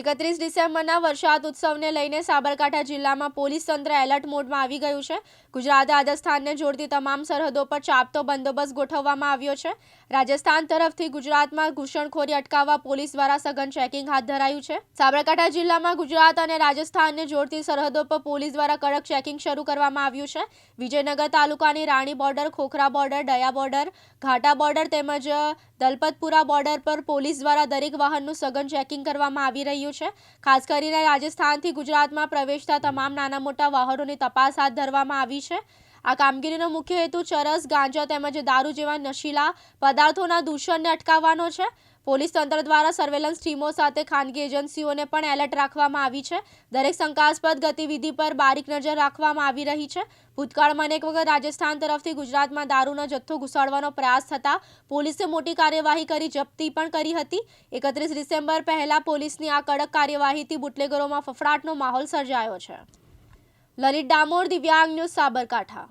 એકત્રીસ ડિસેમ્બરના વરસાદ ઉત્સવને લઈને સાબરકાંઠા જિલ્લામાં પોલીસ તંત્ર એલર્ટ મોડમાં આવી ગયું છે. ગુજરાત રાજસ્થાનને જોડતી તમામ સરહદો પર ચાપતો બંદોબસ્ત ગોઠવવામાં આવ્યો છે. રાજસ્થાન તરફથી ગુજરાતમાં ઘૂસણખોરી અટકાવવા પોલીસ દ્વારા સઘન ચેકિંગ હાથ ધરાયું છે. સાબરકાંઠા જિલ્લામાં ગુજરાત અને રાજસ્થાનને જોડતી સરહદો પર પોલીસ દ્વારા કડક ચેકિંગ શરૂ કરવામાં આવ્યું છે. વિજયનગર તાલુકાની રાણી બોર્ડર, ખોખરા બોર્ડર ડયા બોર્ડર, ઘાટા બોર્ડર તેમજ દલપતપુરા બોર્ડર પર પોલીસ દ્વારા દરેક વાહનનું સઘન ચેકિંગ કરવામાં આવી રહ્યું છે. ખાસ કરીને રાજસ્થાનથી ગુજરાતમાં પ્રવેશતા તમામ નાના મોટા વાહનોની તપાસ હાથ ધરવામાં આવી છે. આ કામગીરીનો મુખ્ય હેતુ ચરસ, ગાંજા તેમજ દારૂ જેવા નશીલા પદાર્થોના દૂષણને અટકાવવાનો છે. પોલીસ તંત્ર દ્વારા સર્વેલન્સ ટીમો સાથે ખાનગી એજન્સીઓને પણ એલર્ટ રાખવામાં આવી છે. દરેક શંકાસ્પદ ગતિવિધિ પર બારીક નજર રાખવામાં આવી રહી છે. ભૂતકાળમાં અનેક વખત રાજસ્થાન તરફથી ગુજરાતમાં દારૂનો જથ્થો ઘુસાડવાનો પ્રયાસ થતાં પોલીસે મોટી કાર્યવાહી કરી, જપ્તી પણ કરી હતી. એકત્રીસ ડિસેમ્બર પહેલા પોલીસની આ કડક કાર્યવાહીથી બુટલેગરોમાં ફફડાટનો માહોલ સર્જાયો છે. લલિત ડામોર, દિવ્યાંગ ન્યૂઝ સાબરકાંઠા.